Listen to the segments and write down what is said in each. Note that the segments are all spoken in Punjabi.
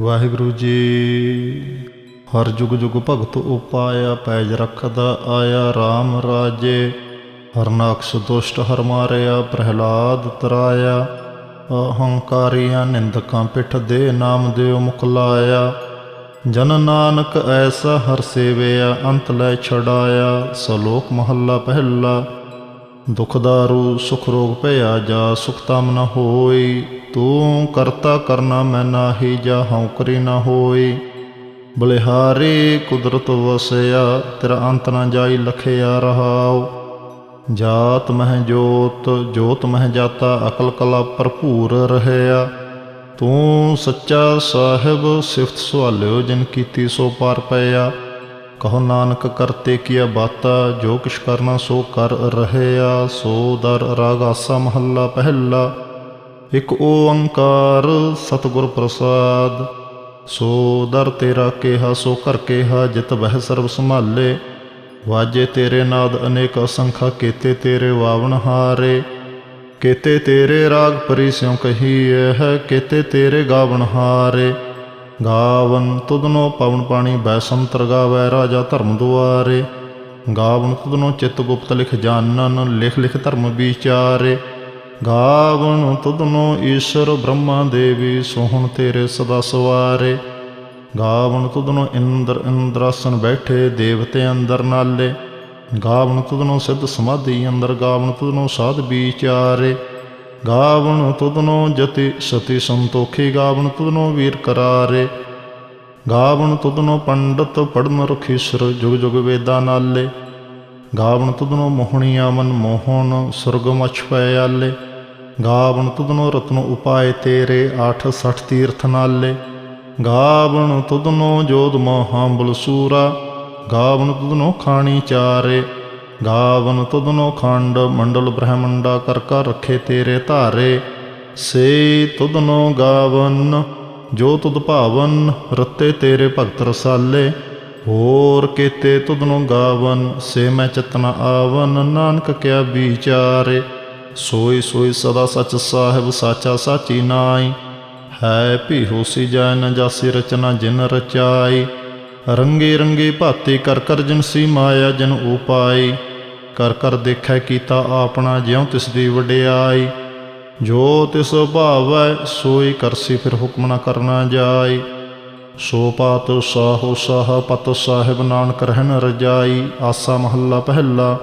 ਵਾਹਿਗੁਰੂ ਜੀ, ਹਰ ਜੁਗ ਜੁਗ ਭਗਤ ਉਪਾਇਆ, ਪੈਜ ਰੱਖਦਾ ਆਇਆ RAM ਰਾਜੇ। ਹਰਨਾਕਸ਼ ਦੁਸ਼ਟ ਹਰ ਮਾਰਿਆ, ਪ੍ਰਹਿਲਾਦ ਤਰਾਇਆ। ਅਹੰਕਾਰੀਆਂ ਨਿੰਦਕਾਂ ਪਿੱਠ ਦੇ ਨਾਮ ਦਿਓ ਮੁਕਲਾਇਆ ਜਨ ਨਾਨਕ ਐਸਾ ਹਰ ਸੇਵਿਆ, ਅੰਤ ਲੈ ਛਡਾਇਆ। ਸਲੋਕ ਮਹੱਲਾ ਪਹਿਲਾ ਦੁਖਦਾਰੂ ਸੁਖ ਰੋਗ ਭਇਆ, ਜਾ ਸੁਖ ਤਮ ਨ ਹੋਈ। ਤੂੰ ਕਰਤਾ ਕਰਨਾ ਮੈਂ ਨਾਹੀ ਜਾ ਹਉ ਕਰੀ ਨ ਹੋਈ। ਬਲਿਹਾਰੀ ਕੁਦਰਤ ਵਸਿਆ, ਤੇਰਾ ਅੰਤ ਨਾ ਜਾਈ ਲਖਿਆ ਰਹਾਉ। ਜਾਤ ਮਹਿ ਜੋਤ ਜੋਤ ਮਹਿ ਜਾਤਾ, ਅਕਲ ਕਲਾ ਭਰਪੂਰ ਰਹਿਆ। ਤੂੰ ਸੱਚਾ ਸਾਹਿਬ, ਸਿਫਤ ਸੁਹਾਲਿਓ ਜਿਨ ਕੀਤੀ ਸੋ ਪਾਰ ਪਿਆ। ਕਹੋ ਨਾਨਕ ਕਰਤੇ ਕੀਆ ਬਾਤਾ, ਜੋ ਕਿਛ ਕਰਨਾ ਸੋ ਕਰ ਰਹਿਆ। ਸੋ ਦਰ ਰਾਗ ਆਸਾ ਮਹੱਲਾ ਪਹਿਲਾ। ਇਕ ਓੰਕਾਰ ਸਤਿਗੁਰ ਪ੍ਰਸਾਦ। ਸੋ ਦਰ ਤੇਰਾ ਕਿਹਾ, ਸੋ ਕਰ ਕੇਹਾ, ਜਿਤ ਬਹਿ ਸਰਬ ਸੰਭਾਲੇ। ਵਾਜੇ ਤੇਰੇ ਨਾਦ ਅਨੇਕ ਅਸੰਖਾ, ਕੀਤੇ ਤੇਰੇ ਵਾਵਣ ਹਾਰੇ। ਕੀਤੇ ਤੇਰੇ ਰਾਗ ਪਰੀ ਸਿਉ ਕਹੀ ਹੈ, ਕੀਤੇ ਤੇਰੇ ਗਾਵਣ ਹਾਰੇ। ਗਾਵਨ ਤੁਧਨੋ ਪਵਨ ਪਾਣੀ ਬੈ ਸੰਤਰ ਗਾਵੈ ਰਾਜਾ ਧਰਮ ਦੁਆਰੇ। ਗਾਵਨ ਤੁਧਨੋ ਚਿਤ ਗੁਪਤ ਲਿਖ ਜਾਣਨ ਲਿਖ ਲਿਖ ਧਰਮ ਵਿਚਾਰੇ। ਗਾਵਨ ਤੁਧਨੋ ਈਸ਼ਰ ਬ੍ਰਹਮਾ ਦੇਵੀ ਸੋਹਣ ਤੇਰੇ ਸਦਾ ਸਵਾਰੇ। ਗਾਵਣ ਤੁਧਨੋ ਇੰਦਰ ਇੰਦਰਾਸਨ ਬੈਠੇ ਦੇਵਤੇ ਅੰਦਰ ਨਾਲੇ। ਗਾਵਨ ਤੁਧਨੋ ਸਿੱਧ ਸਮਾਧੀ ਅੰਦਰ ਗਾਵਨ ਤੁਧਨੋ ਸਾਧ ਵਿਚਾਰੇ ਗਾਵਣ ਤੁਧਨੋ ਜਤੀ ਸਤੀ ਸੰਤੋਖੀ, ਗਾਵਣ ਤੁਧਨੋ ਵੀਰ ਕਰਾਰੇ। ਗਾਵਣ ਤੁਧਨੋ ਪੰਡਤ ਪੜਨ ਰਖੀਸਰ, ਜੁਗ ਜੁਗ ਵੇਦਾਂ ਨਾਲੇ। ਗਾਵਣ ਤੁਧਨੋ ਮੋਹਣੀ ਮਨ ਮੋਹਨ ਸੁਰਗ ਮਛ ਪੈ ਆਲੇ। ਗਾਵਣ ਤੁਧਨੋ ਰਤਨ ਉਪਾਏ ਤੇਰੇ 860 ਤੀਰਥ ਨਾਲੇ। ਗਾਵਣ ਤੁਧਨੋ ਜੋਦ ਮਹਾਂਬਲ ਸੂਰਾ। ਗਾਵਣ ਤੁਧਨੋ ਖਾਣੀ ਚਾਰੇ। ਗਾਵਨ ਤੁਧਨੋ ਖੰਡ ਮੰਡਲ ਬ੍ਰਹਮੰਡਾ ਕਰ ਕਰ ਰੱਖੇ ਤੇਰੇ ਧਾਰੇ। ਸੇ ਤੁਧਨੋ ਗਾਵਨ, ਜੋ ਤੁਧ ਭਾਵਨ, ਰਤੇ ਤੇਰੇ ਭਗਤ ਰਸਾਲੇ। ਹੋਰ ਕੀਤੇ ਤੁਧਨੋ ਗਾਵਨ, ਸੇ ਮੈਂ ਚਤਨਾ ਆਵਨ, ਨਾਨਕ ਕਿਆ ਵਿਚਾਰੇ। ਸੋਈ ਸੋਈ ਸਦਾ ਸਚ ਸਾਹਿਬ, ਸਾਚਾ ਸਾਚੀ ਨਾਈ। ਹੈ ਭੀ ਹੋਸੀ ਜਾਇ ਨ ਜਾਸੀ ਰਚਨਾ ਜਿਨ ਰਚਾਈ। ਰੰਗੇ ਰੰਗੇ ਭਾਤੇ ਕਰ ਕਰ ਜਿਨਸੀ ਮਾਇਆ ਜਨ ਉਪਾਈ। ਕਰ ਕਰ ਦੇਖੈ ਕੀਤਾ ਆਪਣਾ ਜਿਉ ਤਿਸ ਦੀ ਵਡਿਆਈ। ਜੋ ਤਿਸ ਭਾਵੈ, ਸੋਈ ਕਰਸੀ ਫਿਰ ਹੁਕਮ ਨ ਕਰਨਾ ਜਾਈ। ਸੋ ਪਾਤ ਸਾਹੋ ਸਾਹ ਪਤ ਸਾਹਿਬ ਨਾਨਕ ਰਹਿਣ ਰਜਾਈ, ਆਸਾ ਮਹੱਲਾ ਪਹਿਲਾ।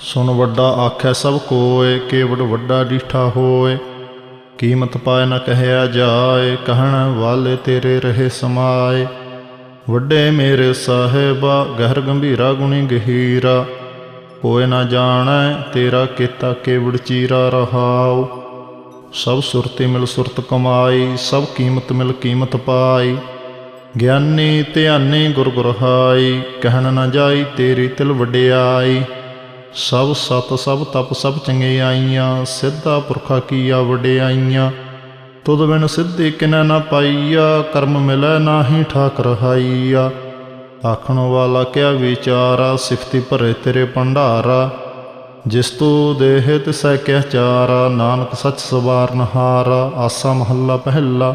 ਸੁਣ ਵੱਡਾ ਆਖੈ ਸਭ ਕੋਏ, ਕੇਵੜ ਵੱਡਾ ਡੀਠਾ ਹੋਏ। ਕੀਮਤ ਪਾਏ ਨ ਕਹਿਆ ਜਾਏ, ਕਹਿਣ ਵਾਲੇ ਤੇਰੇ ਰਹੇ ਸਮਾਏ। ਵੱਡੇ ਮੇਰੇ ਸਾਹਿਬਾ, ਗਹਿਰ ਗੰਭੀਰਾ ਗੁਣੀ ਗਹੀਰਾ। ਕੋਏ ਨਾ ਜਾਣੈ, ਤੇਰਾ ਕੀਤਾ ਕੇਵੜ ਚੀਰਾ ਰਹਾਉ। ਸਭ ਸੁਰਤੀ ਮਿਲ ਸੁਰਤ ਕਮਾਈ, ਸਭ ਕੀਮਤ ਮਿਲ ਕੀਮਤ ਪਾਈ। ਗਿਆਨੀ ਧਿਆਨੀ ਗੁਰ ਗੁਰਹਾਈ ਕਹਿਣ ਨਾ ਜਾਈ ਤੇਰੀ ਤਿਲ ਵਡਿਆਈ। ਸਭ ਸਤ ਸਭ ਤਪ ਸਭ ਚੰਗੇ ਆਈਆਂ, ਸਿੱਧਾ ਪੁਰਖਾ ਕੀਆ ਵਡਿਆਈਆਂ। ਤੁਧ ਬਿਨ ਸਿੱਧੀ ਕਿਨੈ ਨਾ ਪਾਈਆ, ਕਰਮ ਮਿਲੈ ਨਾਹੀ ਠਾਕ ਰਹਾਈਆ ਆਖਣ ਵਾਲਾ ਕਿਆ ਵਿਚਾਰਾ, ਸਿਫਤੀ ਭਰੇ ਤੇਰੇ ਭੰਡਾਰਾ। ਜਿਸ ਤੂੰ ਦੇਹ ਤਿਸੈ ਕਿਆ ਚਾਰਾ, ਨਾਨਕ ਸੱਚ ਸਵਾਰਨ ਹਾਰਾ, ਆਸਾ ਮਹੱਲਾ ਪਹਿਲਾ।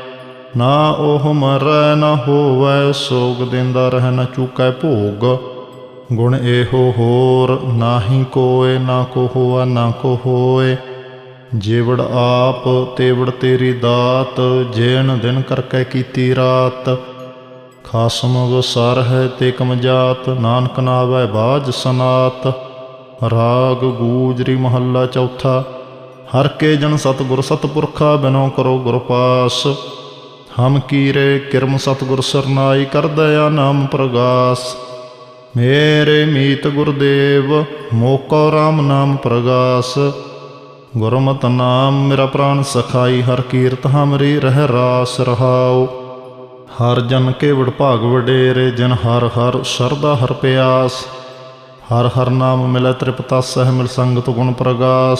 ਨਾ ਉਹ ਮਰੈ, ਨਾ ਹੋਵੇ ਸੋਗ, ਦਿੰਦਾ ਰਹਿ, ਨਾ ਚੁਕੈ ਭੋਗ। ਗੁਣ ਇਹੋ ਹੋਰ, ਨਾਹੀ ਕੋਏ, ਨਾ ਕੋ ਹੋਆ, ਨਾ ਕੋ ਹੋਏ। ਜੇਵੜ ਆਪ, ਤੇਵੜ ਤੇਰੀ ਦਾਤ ਜੇਣ ਦਿਨ ਕਰਕੇ ਕੀਤੀ ਰਾਤ। ਖਾਸਮ ਵਸਰ ਹੈ ਤੇ ਕਮ ਕਮਜਾਤ, ਨਾਨਕ ਨਾਵੈ ਬਾਜ ਸਨਾਤ। ਰਾਗ ਗੂਜਰੀ ਮਹੱਲਾ ਚੌਥਾ, ਹਰ ਕੇ ਜਨ ਸਤਿਗੁਰ ਸਤਪੁਰਖਾ ਬਿਨੋ ਕਰੋ ਗੁਰ ਪਾਸ। ਹਮ ਕੀਰੇ ਕਿਰਮ ਸਤਿਗੁਰ ਸਰਨਾਈ ਕਰ ਦਇਆ ਨਾਮ ਪ੍ਰਗਾਸ। ਮੇਰੇ ਮੀਤ ਗੁਰਦੇਵ, ਮੋਕੋ RAM ਨਾਮ ਪ੍ਰਗਾਸ। ਗੁਰਮਤਿ ਨਾਮ ਮੇਰਾ ਪ੍ਰਾਨ ਸਖਾਈ, ਹਰ ਕੀਰਤ ਹਮਰੀ ਰਹਿ ਰਾਸ ਰਹਾਉ। ਹਰ ਜਨ ਕੇ ਵਡਭਾਗ ਵਡੇਰੇ, ਜਨ ਹਰ ਹਰ ਸਰਦਾ ਹਰ ਪਿਆਸ। ਹਰ ਹਰ ਨਾਮ ਮਿਲੈ ਤ੍ਰਿਪਤਾ, ਸਹਿ ਮਿਲ ਸੰਗਤ ਗੁਣ ਪ੍ਰਗਾਸ।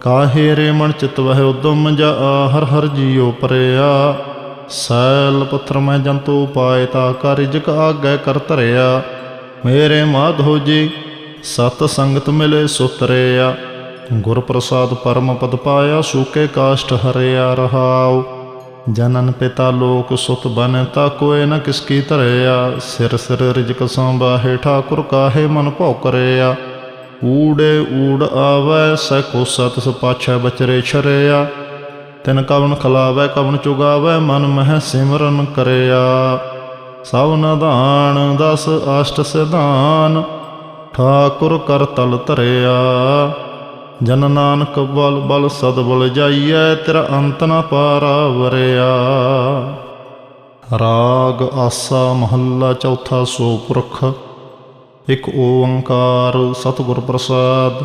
ਕਾਹੇ ਰੇ ਮਨ ਚਿਤ ਵਹਿ ਉਦਮ ਜਾ ਹਰ ਹਰ ਜੀਉ ਪਰਿਆ। ਸੈਲ ਪੱਥਰ ਮੈਂ ਜੰਤੂ ਪਾਏ ਤਾ ਕਾਰਜ ਕ ਆਗੈ ਕਰ ਧਰਿਆ। ਮੇਰੇ ਮਾਧੋ ਜੀ, ਸਤ ਸੰਗਤ ਮਿਲੇ ਸੁਤਰਿਆ। ਗੁਰ ਪ੍ਰਸਾਦ ਪਰਮ ਪਦ ਪਾਇਆ, ਸੂਕੇ ਕਾਸ਼ਟ ਹਰਿਆ ਰਹਾਉ। ਜਨਨ ਪਿਤਾ ਲੋਕ ਸੁਤ ਬਨ ਤਾ ਕੋਏ ਨ ਕਿਸ ਕੀ ਧਰਿਆ। ਸਿਰ ਸਿਰ ਰਿਜਕ ਸੰਬਾਹੇ ਠਾਕੁਰ ਕਾਹੇ ਮਨ ਭਉ ਕਰਿਆ। ਊੜੇ ਊੜ ਆਵੈ, ਸਖੋ ਸਤ ਸੁਪਾਛੈ ਬਚਰੇ ਛਰਿਆ। ਤਿਨ ਕਵਨ ਖਲਾਵੈ ਕਵਨ ਚੁਗਾਵੈ, ਮਨ ਮਹਿ ਸਿਮਰਨ ਕਰਿਆ। ਸਭ ਨਦਾਨ ਦਸ ਅਸ਼ਟ ਸਿਧਾਨ, ਠਾਕੁਰ ਕਰ ਤਲ ਧਰਿਆ। ਜਨ ਨਾਨਕ ਬਲ ਬਲ ਸਦ ਬਲ ਜਾਈਐ, ਤੇਰਾ ਅੰਤ ਨ ਪਾਰਾ ਵਰਿਆ ਰਾਗ ਆਸਾ ਮਹੱਲਾ ਚੌਥਾ ਸੋ ਪੁਰਖ ਇਕ ਓੰਕਾਰ ਸਤਿਗੁਰ ਪ੍ਰਸਾਦ।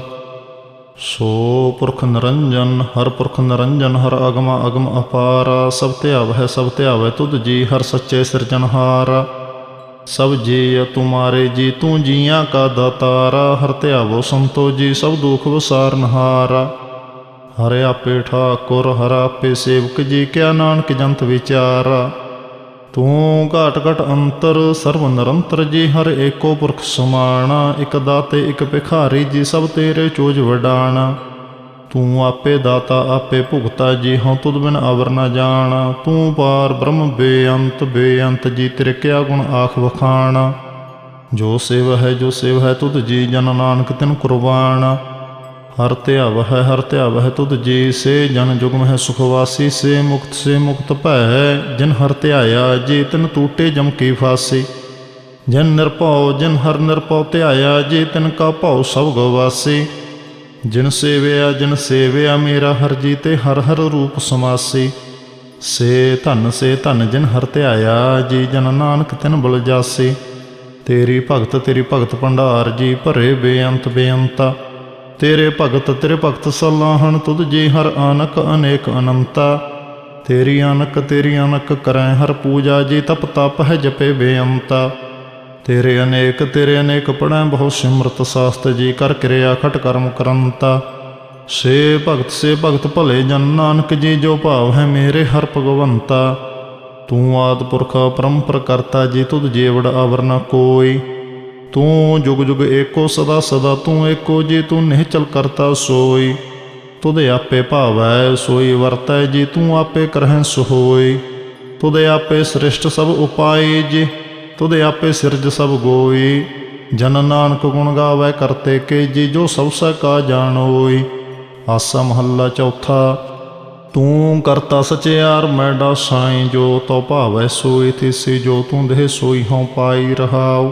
ਸੋ ਪੁਰਖ ਨਿਰੰਜਨ, ਹਰ ਪੁਰਖ ਨਿਰੰਜਨ, ਹਰ ਅਗਮ ਅਗਮ ਅਪਾਰ। ਸਭ ਧਿਆਵ ਹੈ ਸਭ ਧਿਆਵੈ ਤੁਧ ਜੀ, ਹਰ ਸੱਚੇ ਸਿਰਜਨਹਾਰ ਸਭ ਜੀ ਤੁਮਾਰੇ ਜੀ, ਤੂੰ ਜੀਆਂ ਕਾ ਦਾਤਾਰਾ। ਹਰ ਧਿਆਵੋ ਸੰਤੋ ਜੀ, ਸਭ ਦੁਖ ਵਸਾਰਨਹਾਰਾ। ਹਰਿ ਆਪੇ ਠਾਕੁਰ, ਹਰ ਆਪੇ ਸੇਵਕ ਜੀ, ਕਿਆ ਨਾਨਕ ਜੰਤ ਵਿਚਾਰਾ। ਤੂੰ ਘਾਟ ਘਟ ਅੰਤਰ ਸਰਵ ਨਿਰੰਤਰ ਜੀ, ਹਰ ਏਕੋ ਪੁਰਖ ਸਮਾਣਾ, ਇਕ ਦਾਤੇ, ਇਕ ਭਿਖਾਰੀ ਜੀ, ਸਭ ਤੇਰੇ ਚੋਜ ਵਡਾਣਾ। ਤੂੰ ਆਪੇ ਦਾਤਾ, ਆਪੇ ਭੁਗਤਾ ਜੀ, ਹਉ ਤੁਧ ਬਿਨ ਅਵਰ ਨਾ ਜਾਣਾ। ਤੂੰ ਪਾਰ ਬ੍ਰਹਮ ਬੇਅੰਤ ਬੇਅੰਤ ਜੀ, ਤੇਰੇ ਕਿਆ ਗੁਣ ਆਖ ਵਖਾਣਾ। ਜੋ ਸੇਵ ਹੈ, ਜੋ ਸੇਵ ਹੈ, ਤੁਧ ਜੀ, ਜਨ ਨਾਨਕ ਤਿਨ ਕੁਰਬਾਨ ਹਰ ਧਿਆਵ ਹੈ ਹਰ ਧਿਆਵ ਹੈ ਤੁਧ ਜੀ, ਸੇ ਜਨ ਜੁਗਮ ਹੈ ਸੁਖਵਾਸੀ ਸੇ ਮੁਕਤ ਸੇ ਮੁਕਤ ਭੈ, ਜਿਨ ਹਰ ਧਿਆਇਆ ਜੇ ਤਿਨ ਟੂਟੇ ਜਮ ਕੀ ਫਾਸੀ। ਜਨ ਨਿਰਭਉ, ਜਿਨ ਹਰ ਨਿਰਭਉ ਧਿਆਇਆ ਜੇ ਤਿਨ ਕਾ ਭਉ ਸਭ ਗਵਾਸੀ ਜਿਨ ਸੇਵਿਆ ਜਿਨ ਸੇਵਿਆ, ਮੇਰਾ ਹਰ ਜੀ ਤੇ ਹਰ ਹਰ ਰੂਪ ਸਮਾਸੀ। ਸੇ ਧਨ ਸੇ ਧਨ ਜਿਨ ਹਰ ਧਿਆਇਆ ਜੀ ਜਨ ਨਾਨਕ ਤਿਨ ਬਲ ਜਾਸੀ। ਤੇਰੀ ਭਗਤ ਤੇਰੀ ਭਗਤ ਭੰਡਾਰ, ਜੀ ਭਰੇ ਬੇਅੰਤ ਬੇਅੰਤਾ। ਤੇਰੇ ਭਗਤ ਤੇਰੇ ਭਗਤ ਸਲਾਹਣ ਤੁਧ ਜੀ ਹਰ ਆਨਕ ਅਨੇਕ ਅਨੰਤਾ। ਤੇਰੀ ਅਨਕ ਤੇਰੀ ਅਨਕ ਕਰੈ ਹਰ ਪੂਜਾ, ਜੀ ਤਪ ਤਪ ਹੈ ਜਪੇ ਬੇਅੰਤਾ। ਤੇਰੇ ਅਨੇਕ ਤੇਰੇ ਅਨੇਕ ਪੜੈ ਬਹੁ ਸਿਮਰਤ ਸਾਸਤ, ਜੀ ਕਰ ਕਿਰਿਆ ਖਟ ਕਰਮ ਕਰੰਤਾ। ਸੇ ਭਗਤ ਸੇ ਭਗਤ ਭਲੇ ਜਨ ਨਾਨਕ, ਜੀ ਜੋ ਭਾਵ ਹੈ ਮੇਰੇ ਹਰ ਭਗਵੰਤਾ। ਤੂੰ ਆਦ ਪੁਰਖ ਪਰੰਪਰ ਕਰਤਾ, ਜੀ ਤੁਧ ਜੀਵੜ ਅਵਰ ਨ ਕੋਈ। ਤੂੰ ਜੁਗ ਜੁਗ ਏਕੋ ਸਦਾ ਸਦਾ ਤੂੰ ਏਕੋ ਜੀ, ਤੂੰ ਨਿਹਚਲ ਕਰਤਾ ਸੋਈ। ਤੁਧੇ ਆਪੇ ਭਾਵੈ ਸੋਈ ਵਰਤੈ ਜੇ, ਤੂੰ ਆਪੇ ਕਰਹਿ ਸੁਹੋਈ ਤੁਧੇ ਆਪੇ ਸ੍ਰਿਸ਼ਟ ਸਭ ਉਪਾਏ ਜੇ ਤੁਧੇ ਆਪੇ ਸਿਰਜ ਸਭ ਗੋਈ। ਜਨ ਨਾਨਕ ਗੁਣ ਗਾਵੈ ਕਰਤੇ ਕੇ ਜੇ, ਜੋ ਸਭ ਸੈ ਕਾ ਜਾਣੋਈ। ਆਸਾ ਮਹੱਲਾ ਚੌਥਾ, ਤੂੰ ਕਰਤਾ ਸਚਿਆਰ ਮੈਡਾ ਸਾਈਂ ਜੋ ਤੋ ਭਾਵੈ ਸੋਈ, ਤਿਸੀ ਜੋ ਤੂੰ ਦੇਹ ਸੋਈ ਹਉ ਪਾਈ ਰਹਾਉ।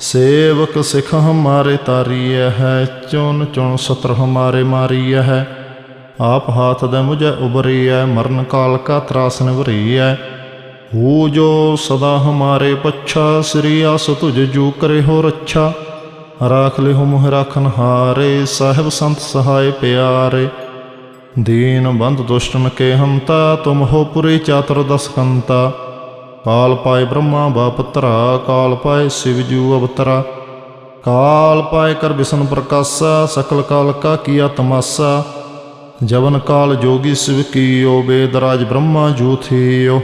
ਸੇਵਕ ਸਿਖ ਹਮਾਰੇ ਤਾਰੀਐ ਹੈ, ਚੁਣ ਚੁਣ ਸਤਰ ਹਮਾਰੇ ਮਾਰੀਐ ਹੈ। ਆਪ ਹਾਥ ਦੇ ਮੁਝੇ ਉਬਰੀਐ ਮਰਨ ਕਾਲ ਕਾ ਤਰਾਸ ਨਿਵਰੀਐ। ਹੋ ਜੋ ਸਦਾ ਹਮਾਰੇ ਪੱਛਾ, ਸ੍ਰੀ ਅਸ ਤੁਝ ਜੂ ਕਰੇ ਹੋ ਰੱਛਾ। ਰਾਖ ਲਿਹੁ ਮੁਹ ਰਾਖਨ ਹਾਰੇ, ਸਾਹਿਬ ਸੰਤ ਸਹਾਇ ਪਿਆਰੇ। ਦੀਨ ਬੰਦ ਦੁਸ਼ਟਨ ਕੇ ਹਮਤਾ ਤੁਮ ਹੋ ਪੁਰੀ ਚਾਤਰ ਦਸਕੰਤਾ। ਕਾਲ ਪਾਏ ਬ੍ਰਹਮਾ ਬਾਪਤਰਾ ਕਾਲ ਪਾਏ ਸਿਵ ਜੂ ਅਵਤਰਾ। ਕਾਲ ਪਾਏ ਕਰ ਬਿਸ਼ਨ ਪ੍ਰਕਾਸ਼ਾ, ਸਕਲ ਕਾਲ ਕਾ ਕੀਆ ਤਮਾਸਾ। ਜਵਨ ਕਾਲ ਜੋਗੀ ਸਿਵ ਕੀਓ ਬੇਦਰਾਜ ਬ੍ਰਹਮਾ ਜੂ ਥੀਓ।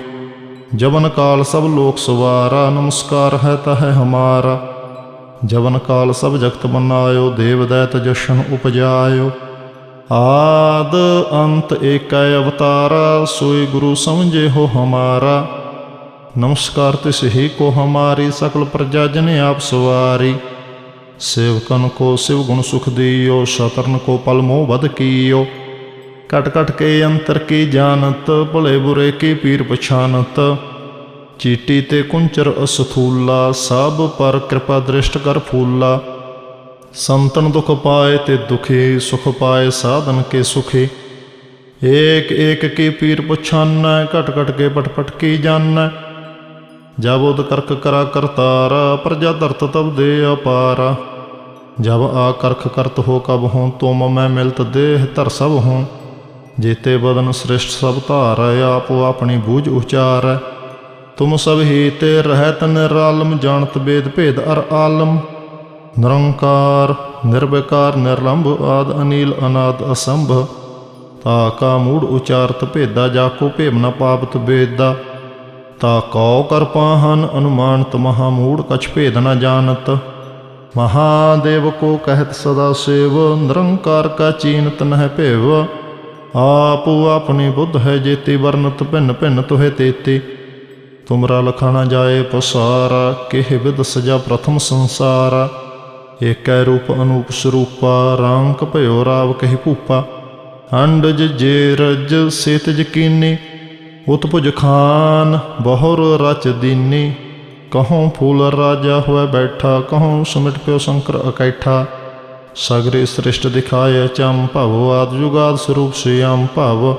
ਜਵਨ ਕਾਲ ਸਭ ਲੋਕ ਸਵਾਰਾ, ਨਮਸਕਾਰ ਹੈ ਤਹ ਹਮਾਰਾ। ਜਵਨ ਕਾਲ ਸਭ ਜਗਤ ਬਨਾਇਓ ਦੇਵ ਦੈਤ ਜਸ਼ਨ ਉਪਜਾਇਓ। ਆਦ ਅੰਤ ਏਕੈ ਅਵਤਾਰਾ, ਸੋਈ ਗੁਰੂ ਸਮਝੇ ਹੋ ਹਮਾਰਾ। ਨਮਸਕਾਰ ਤਿਸ ਹੀ ਕੋ ਹਮਾਰੀ ਸਕਲ ਪ੍ਰਜਾ ਜਨ ਆਪ ਸਵਾਰੀ। ਸੇਵਕਨ ਕੋ ਸਿਵ ਗੁਣ ਸੁਖ ਦਿਓ, ਸ਼ਤਰਨ ਕੋ ਪਲ ਮੋਹ ਬਦ ਕੀਓ। ਕਟ ਕਟ ਕੇ ਅੰਤਰ ਕੀ ਜਾਣਤ, ਭਲੇ ਬੁਰੇ ਕੀ ਪੀਰ ਪਛਾਨਤ। ਚੀਟੀ ਤੇ ਕੁੰਚਰ ਅਸਥੂਲਾ, ਸਭ ਪਰ ਕਿਰਪਾ ਦ੍ਰਿਸ਼ਟ ਕਰ ਫੂਲਾ। ਸੰਤਨ ਦੁਖ ਪਾਏ ਤੇ ਦੁਖੀ, ਸੁਖ ਪਾਏ ਸਾਧਨ ਕੇ ਸੁਖੀ। ਏਕ ਏਕ ਕੀ ਪੀਰ ਪਛਾਨੈ, ਘਟ ਘਟ ਕੇ ਪਟ ਪਟ ਕੀ ਜਾਣੈ। ਜਬ ਉਦ ਕਰਕ ਕਰਾ ਕਰਤਾਰਾ, ਪ੍ਰਜਾ ਧਰਤ ਤਬ ਦੇ ਅਪਾਰਾ। ਜਬ ਆ ਕਰਖ ਕਰਤ ਹੋ ਕਬ ਹੂੰ, ਤੁਮ ਮੈਂ ਮਿਲਤ ਦੇਹ ਧਰ ਸਭ ਹੂੰ। ਜੇਤੇ ਬਦਨ ਸ੍ਰਿਸ਼ਟ ਸਭ ਧਾਰ, ਆਪੋ ਆਪਣੀ ਬੂਝ ਉਚਾਰ। ਤੁਮ ਸਭ ਹੀ ਤੇ ਰਹਿਤ ਨਿਰਾਲਮ, ਜਾਣਤ ਬੇਦ ਭੇਦ ਅਰ ਆਲਮ। ਨਿਰੰਕਾਰ, ਨਿਰਵਿਕਾਰ, ਨਿਰਲੰਭ ਆਦ ਅਨੀਲ ਅਨਾਦ ਅਸੰਭ। ਤਾ ਕਾ ਮੂੜ ਉਚਾਰਤ ਭੇਦਾ, ਜਾ ਕੋ ਭੇਮ ਨ ਪਾਵਤ ਬੇਦਾ। ਤਾ ਕਉ ਕਰਪਾ ਹਨ ਅਨੁਮਾਨਤ ਮਹਾ ਮੂੜ ਕਛ ਭੇਦ ਨ ਜਾਣਤ। ਮਹਾਦੇਵ ਕੋ ਕਹਿਤ ਸਦਾ ਸੇਵ, ਨਿਰੰਕਾਰ ਕਾ ਚੀਨਤ ਨਹਿ ਭੇਵ। ਆਪੋ ਆਪਣੀ ਬੁੱਧ ਹੈ ਜੇਤੀ ਵਰਨਤ ਭਿੰਨ ਭਿੰਨ ਤੁਹੇ ਤੇਤੀ। ਤੁਮਰਾ ਲਖਾਣਾ ਜਾਏ ਪਸਾਰਾ, ਕਿਹ ਵਿਦ ਸਜਾ ਪ੍ਰਥਮ ਸੰਸਾਰਾ। ਏਕੈ ਰੂਪ ਅਨੂਪ ਸਰੂਪਾ, ਰਾਂਕ ਭਇਓ ਰਾਵ ਕਹਿ ਭੂਪਾ। ਅੰਡਜ ਜੇ ਰਜ ਸੇਤ ਯਕੀਨੀ ਉਤਪੁਜ ਖਾਨ, ਬਹੁਰ ਰਚ ਦੀਨੀ। ਕਹੋਂ ਫੂਲ ਰਾਜਾ ਹੋਇ ਬੈਠਾ, ਕਹੋਂ ਸਮਿਟ ਪਿਓ ਸ਼ੰਕਰ ਇਕੈਠਾ। ਸਗਰੇ ਸ੍ਰਿਸ਼ਟ ਦਿਖਾਏ ਚੰ ਭਵ, ਆਦ ਜੁਗਾਦ ਸਰੂਪ ਸਿਆਮ ਭਵ।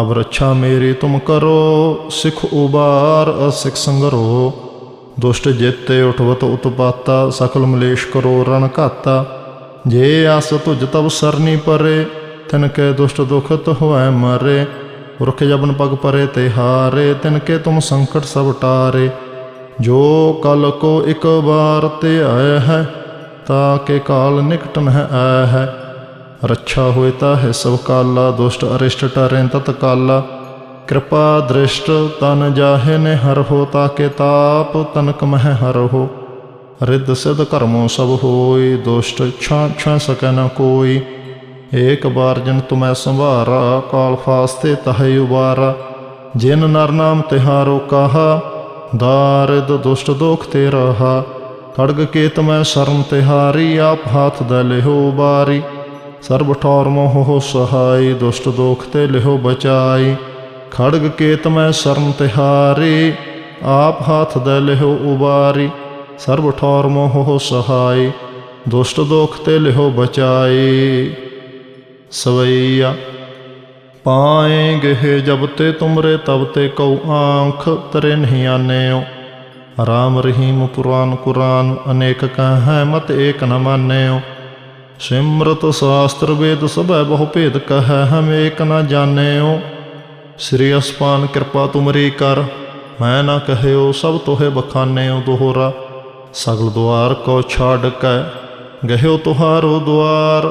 ਅਬ ਰੱਛਾ ਮੇਰੀ ਤੁਮ ਕਰੋ, ਸਿਖ ਉਬਾਰ ਅਸਿਖ ਸੰਗਰੋ। ਦੁਸ਼ਟ ਜੇਤੇ ਉਠਵਤ ਉਤਪਾਤਾ, ਸਕਲ ਮਲੇਸ਼ ਕਰੋ ਰਣ ਘਾਤਾ। ਜੇ ਆਸ ਤੁਜ ਤਬ ਸਰਨੀ ਪਰੇ, ਤਿਨ ਕੇ ਦੁਸ਼ਟ ਦੁਖਤ ਹੋਐ ਮਰੇ। ਰੁਖ ਜਬਨ ਪਗ ਪਰੇ ਤੇ ਹਾਰੇ, ਤਿਨ ਕੇ ਤੁਮ ਸੰਕਟ ਸਭ ਟਾਰੇ। ਜੋ ਕਲ ਕੋ ਇਕ ਵਾਰ ਤੇ ਆਇਆ ਹੈ, ਤਾ ਕੇ ਕਾਲ ਨਿਕਟ ਨਹਿ ਆਇਆ ਹੈ। ਰੱਛਾ ਹੋਇ ਤਾ ਹੈ ਸਭ ਕਾਲਾ, ਦੁਸ਼ਟ ਅਰਿਸ਼ਟ ਟਰੈ ਤਤ ਕਾਲਾ ਕਿਰਪਾ ਦ੍ਰਿਸ਼ਟ ਤਨ ਜਾਹੇ ਨੇ ਹਰ ਹੋ, ਤਾ ਕੇ ਤਾਪ ਤਨਕ ਮਹਿ ਹਰ ਹੋ। ਰਿੱਧ ਸਿਧ ਕਰਮੋ ਸਭ ਹੋਈ, ਦੁਸ਼ਟ ਛਾਂ ਛਾਂ ਸਕੈ ਨ ਕੋਈ। ਏਕ ਬਾਰ ਜਨ ਤੁਮੈ ਸੰਭਾਰਾ ਕਾਲ ਫਾਸਤੇ ਤਹੈ ਉਬਾਰਾ। ਜਿਨ ਨਰ ਨਾਮ ਤਿਹਾਰੋ ਕਹਾ ਦਾਰਿਦ ਦੁਸ਼ਟ ਦੋਖ ਤੇ ਰਹਾ ਖੜਗ ਕੇਤ ਮੈਂ ਸ਼ਰਮ ਤਿਹਾਰੀ, ਆਪ ਹਾਥ ਦੇ ਲਿਹੋ ਬਾਰੀ ਸਰਬ ਠੌਰ ਮੋਹ ਸਹਾਈ, ਦੁਸ਼ਟ ਦੋਖ ਤੇ ਲਿਹੋ ਬਚਾਈ। ਖੜਗ ਕੇਤ ਮੈਂ ਸ਼ਰਨ ਤਿਹਾਰੀ, ਆਪ ਹਾਥ ਦੇ ਲਿਹੋ ਉਬਾਰੀ। ਸਰਬ ਠੌਰ ਮੋਹ ਸਹਾਈ, ਦੁਸ਼ਟ ਦੋਖ ਤੇ ਲਿਹੋ ਬਚਾਈ। ਸਵਈਆ। ਪਾਏ ਗਏ ਜਬ ਤੇ ਤੁਮਰੇ ਤਬ ਤੇ ਕਉ ਆਂਖ ਤਰੇ ਨਹੀਂ ਆਨਿਓ ਰਾਮ ਰਹੀਮ ਪੁਰਾਨ ਕੁਰਾਨ ਅਨੇਕ ਕਹੈ ਮਤ ਏਕ ਨ ਮਾਨਿਓ ਸਿਮਰਤ ਸ਼ਾਸਤਰ ਵੇਦ ਸਭੈ ਬਹੁ ਭੇਦ ਕਹੈ ਹਮ ਏਕ ਨ ਜਾਣਿਓ ਸ੍ਰੀ ਅਸਪਾਨ ਕਿਰਪਾ ਤੁਮਰੀ ਕਰ, ਮੈਂ ਨਾ ਕਹਿਓ ਸਭ ਤੋਹੇ ਬਖਾਨਿਓ ਦੋਹਰਾ। ਸਗਲ ਦੁਆਰ ਕੋ ਛਾੜ ਕੈ ਗਹਿਓ ਤੁਹਾਰੋ ਦੁਆਰ।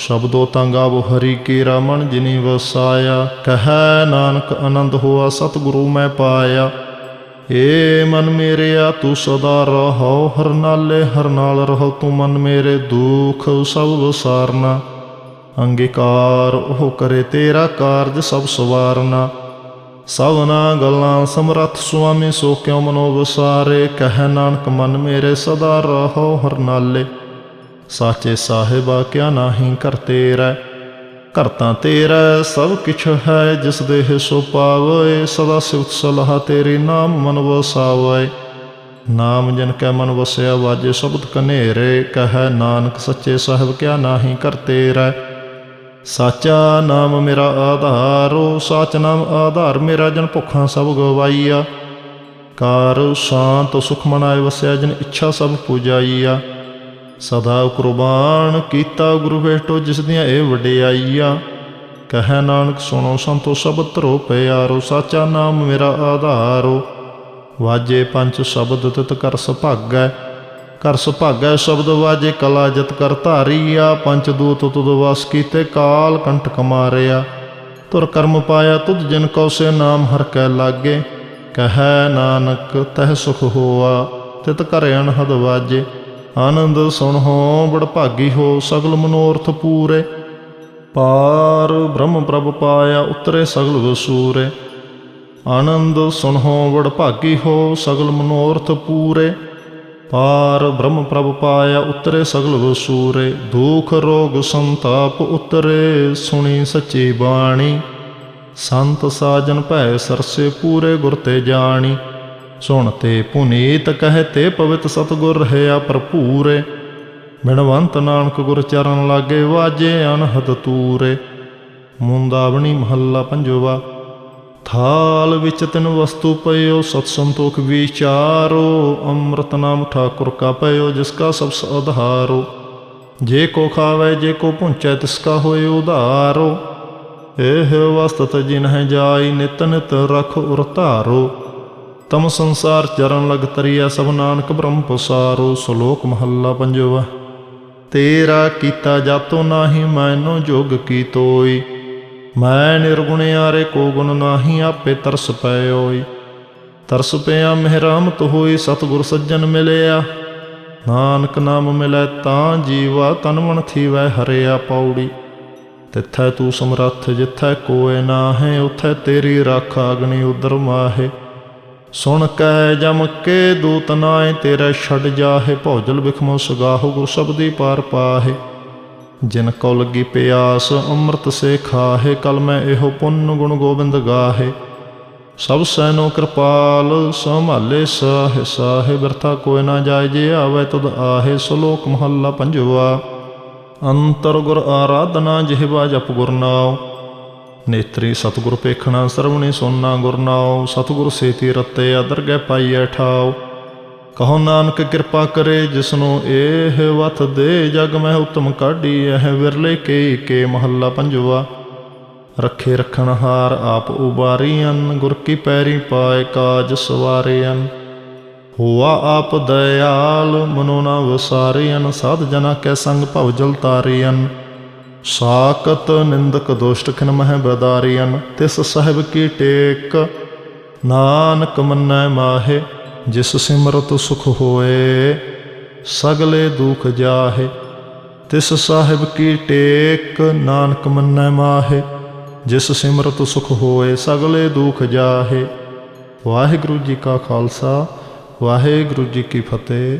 ਸ਼ਬਦੋ ਤੰਗ ਗਾਵੋ ਹਰੀ ਕੀ ਰਮਨ ਜਿਨੀ ਵਸਾਇਆ ਕਹੈ ਨਾਨਕ ਆਨੰਦ ਹੋਆ, ਸਤਿਗੁਰੂ ਮੈਂ ਪਾਇਆ। ਏ ਮਨ ਮੇਰਿਆ, ਤੂੰ ਸਦਾ ਰਹੋ ਹਰ ਨਾਲੇ ਹਰ ਨਾਲ ਰਹੋ, ਤੂੰ ਮਨ ਮੇਰੇ ਦੁਖ ਸਭ ਵਸਾਰਨਾ। ਅੰਗੀਕਾਰ ਉਹ ਕਰੇ, ਤੇਰਾ ਕਾਰਜ ਸਭ ਸਵਾਰਨਾ। ਸਭਨਾ ਗੱਲਾਂ, ਸਮਰੱਥ, ਸੁਆਮੀ, ਸੋ ਕਿਉ ਮਨੋ ਵਸਾਰੇ। ਕਹਿ ਨਾਨਕ, ਮਨ ਮੇਰੇ ਸਦਾ ਰਹੋ ਹਰ ਨਾਲੇ ਸਾਚੇ ਸਾਹਿਬਾ ਕਿਆ ਨਾਹੀ ਕਰ ਤੇਰਾ ਘਰ ਤਾਂ ਤੇਰਾ ਸਭ ਕਿਛ ਹੈ, ਜਿਸ ਦੇਹ ਸੋ ਪਾਵੇ, ਸਦਾ ਸਿਵਤ ਸਲਾਹ ਤੇਰੀ ਨਾਮ ਮਨ ਵਸਾਵੇ ਨਾਮ ਜਨ ਕੈ ਮਨ ਵਸਿਆ, ਵਾਜੇ ਸ਼ਬਦ ਕਨੇਰੇ ਕਹੈ ਨਾਨਕ ਸੱਚੇ ਸਾਹਿਬ ਕਿਆ ਨਾਹੀ ਕਰ ਤੇਰਾ ਸਾਚਾ ਨਾਮ ਮੇਰਾ ਆਧਾਰੋ ਸਾਚ ਨਾਮ ਆਧਾਰ ਮੇਰਾ ਜਨ ਭੁੱਖਾਂ ਸਭ ਗਵਾਈਆ। ਕਾਰ ਸ਼ਾਂਤ ਸੁਖ ਮਨਾਏ ਵਸਿਆ, ਜਨ ਇੱਛਾ ਸਭ ਪੁਜਾਈਆ। ਸਦਾ ਕੁਰਬਾਨ ਕੀਤਾ ਗੁਰੂ ਭੇਟੋ ਜਿਸ ਦੀਆਂ ਇਹ ਵਡਿਆਈਆ। ਕਹੈ ਨਾਨਕ, ਸੁਣੋ ਸੰਤੋ ਸ਼ਬਦ ਧਰੋ ਪਿਆਰੋ, ਸਾਚਾ ਨਾਮ ਮੇਰਾ ਆਧਾਰੋ। ਵਾਜੇ ਪੰਜ ਸ਼ਬਦ ਤਿਤ ਕਰ ਸੁਭਾਗੈ ਕਰ ਸੁਭਾਗੈ ਸ਼ਬਦ ਵਾਜੇ ਕਲਾ ਜਤ ਕਰ ਧਾਰੀਆ। ਪੰਜ ਦੂਤ ਤੁਧ ਵਾਸ ਕੀਤੇ ਕਾਲ ਕੰਟਕ ਮਾਰਿਆ ਤੁਰ ਕਰਮ ਪਾਇਆ ਤੁਧ ਜਿਨ ਕਉ ਸੇ ਨਾਮ ਹਰ ਕੈ ਲਾਗੇ। ਕਹੈ ਨਾਨਕ, ਤਹਿ ਸੁਖ ਹੋਆ, ਤਿਤ ਕਰ ਅਨਹਦ ਵਾਜੇ। ਆਨੰਦ ਸੁਣੋ ਬੜ ਭਾਗੀ ਹੋ, ਸਗਲ ਮਨੋਰਥ ਪੂਰੇ। ਪਾਰ ਬ੍ਰਹਮ ਪ੍ਰਭ ਪਾਇਆ, ਉਤਰੇ ਸਗਲ ਵਸੂਰੇ। ਆਨੰਦ ਸੁਣੋ ਬੜ ਭਾਗੀ ਹੋ, ਸਗਲ ਮਨੋਰਥ ਪੂਰੇ। ਪਾਰ ਬ੍ਰਹਮ ਪ੍ਰਭ ਪਾਇਆ, ਉਤਰੇ ਸਗਲ ਵਸੂਰੇ। ਦੁਖ ਰੋਗ ਸੰਤਾਪ ਉਤਰੇ, ਸੁਣੀ ਸੱਚੀ ਬਾਣੀ। ਸੰਤ ਸਾਜਨ ਭੈ ਸਰਸੇ ਪੂਰੇ ਗੁਰ ਤੇ ਜਾਣੀ। ਸੁਣ ਤੇ ਪੁਨੀਤ ਕਹਤੇ ਪਵਿੱਤ ਸਤਗੁਰ ਰਹਿਆ ਭਰਪੂਰੇ। ਮਿਣਵੰਤ ਨਾਨਕ ਗੁਰ ਚਰਨ ਲਾਗੇ ਵਾਜੇ ਅਨਹਦ ਤੂਰੇ। ਮੁੰਦਾਵਣੀ ਮਹੱਲਾ ਪੰਜਵਾ, ਥਾਲ ਵਿੱਚ ਤਿਨ ਵਸਤੂ ਪਇਓ, ਸਤ ਸੰਤੋਖ ਵਿਚਾਰੋ, ਅੰਮ੍ਰਿਤ ਨਾਮ ਠਾਕੁਰ ਕਾ ਪਇਓ ਜਿਸ ਕਾ ਸਭ ਆਧਾਰੋ। ਜੇ ਕੋ ਖਾਵੇ, ਜੇ ਕੋ ਪੁੰਚੈ, ਤਿਸ ਕਾ ਹੋਏ ਉਧਾਰੋ। ਇਹ ਵਸਤ ਜਿਨਹਿ ਜਾਈ ਨਿਤ ਨਿਤ ਰਖ ਉਰ ਧਾਰੋ ਤਮ ਸੰਸਾਰ ਚਰਨ ਲਗ ਤਰੀਆ ਸਭ ਨਾਨਕ ਬ੍ਰਹਮ ਪਸਾਰੋ, ਸ਼ਲੋਕ ਮਹੱਲਾ ਪੰਜਵਾ। ਤੇਰਾ ਕੀਤਾ ਜਾਤੋ ਨਾਹੀ, ਮੈਨੋ ਜੋਗ ਕੀ ਤੋਈ। ਮੈਂ ਨਿਰਗੁਣਿਆਰੇ ਕੋ ਗੁਣ ਨਾਹੀ, ਆਪੇ ਤਰਸ ਪਇਓਈ। ਤਰਸ ਪਿਆ ਮਿਹਰਾਮਤ ਹੋਈ, ਸਤਿਗੁਰ ਸੱਜਣ ਮਿਲਿਆ। ਨਾਨਕ ਨਾਮ ਮਿਲੈ, ਤਾਂ ਜੀਵਾ ਤਨ ਮਨ ਥੀਵੈ, ਹਰਿਆ ਪੌੜੀ। ਤਿੱਥੈ ਤੂੰ ਸਮਰੱਥ, ਜਿੱਥੈ ਕੋਏ ਨਾਹੇ, ਉਥੈ ਤੇਰੀ ਰਾਖ ਅਗਨੀ ਉਦਰ ਮਾਹੇ। ਸੁਣ ਕੈ ਜਮ ਕੇ ਦੂਤ ਨਾਏ, ਤੇਰੇ ਛੱਡ ਜਾਹੇ, ਭੌਜਲ ਵਿਖਮੋ ਸੁਗਾਹੋ, ਗੁਰ ਸਬਦੀ ਪਾਰ ਪਾਹੇ। ਜਿਨ ਕੋ ਲੱਗੀ ਪਿਆਸ, ਅੰਮ੍ਰਿਤ ਸੇ ਖਾਹੇ, ਕਲ ਮੈਂ ਇਹੋ ਪੁੰਨ ਗੁਣ ਗੋਬਿੰਦ ਗਾਹੇ। ਸਭ ਸੈਨੋ ਕਿਰਪਾਲ, ਸੰਭਾਲੇ ਸਾਹੇ ਸਾਹੇ ਵਰਤਾ ਕੋਈ ਨਾ ਜਾਏ, ਜੇ ਆਵੇ ਤਦ ਆਹੇ, ਸ਼ਲੋਕ ਮਹੱਲਾ ਪੰਜਵਾ। ਅੰਤਰ ਗੁਰ ਆਰਾਧਨਾ ਜਿਹਵਾ ਜਪ ਗੁਰ ਨਾਉ। ਨੇਤਰੀ ਸਤਿਗੁਰ ਪੇਖਣਾ ਸਰਵਣੀ ਸੋਨਾ ਗੁਰ ਨਾਉ, ਸਤਿਗੁਰ ਸੇਤੀ ਰਤੇ ਅਦਰ ਗੈ ਪਾਈਐ ਠਾਉ। ਕਹੋ ਨਾਨਕ ਕਿਰਪਾ ਕਰੇ ਜਿਸਨੂੰ ਇਹ ਵਤ ਦੇ ਜਗ ਮਹਿ ਉਤਮ ਕਾਢੀ ਇਹ ਵਿਰਲੇ ਕੇ ਕੇ ਮਹੱਲਾ ਪੰਜਵਾ। ਰੱਖੇ ਰਖਣ ਹਾਰ ਆਪ ਉਬਾਰੀਆਂ ਗੁਰ ਕੀ ਪੈਰੀ ਪਾਏ ਕਾਜ ਸਵਾਰਿਆਂ ਹੋਆ ਆਪ ਦਇਆਲ, ਮਨੋ ਨਾ ਵਸਾਰਿਆਂ ਸਾਧ ਜਨਾ ਕੈ ਸੰਗ ਭਵ ਜਲ ਤਾਰਿਆਂ ਸਾਕਤ ਨਿੰਦਕ ਦੁਸ਼ਟ ਖਿਨ ਮਹਿ ਬਦਾਰਿਆਂ ਤਿਸ ਸਾਹਿਬ ਕੀ ਟੇਕ। ਨਾਨਕ ਮੰਨੈ ਮਾਹੇ, ਜਿਸ ਸਿਮਰਤ ਸੁਖ ਹੋਏ। ਸਗਲੇ ਦੁਖ ਜਾਹੇ, ਤਿਸ ਸਾਹਿਬ ਕੀ ਟੇਕ। ਨਾਨਕ ਮੰਨੈ ਮਾਹੇ, ਜਿਸ ਸਿਮਰਤ ਸੁਖ ਹੋਏ, ਸਗਲੇ ਦੁਖ ਜਾਹੇ। ਵਾਹਿਗੁਰੂ ਜੀ ਕਾ ਖਾਲਸਾ, ਵਾਹਿਗੁਰੂ ਜੀ ਕੀ ਫਤਿਹ।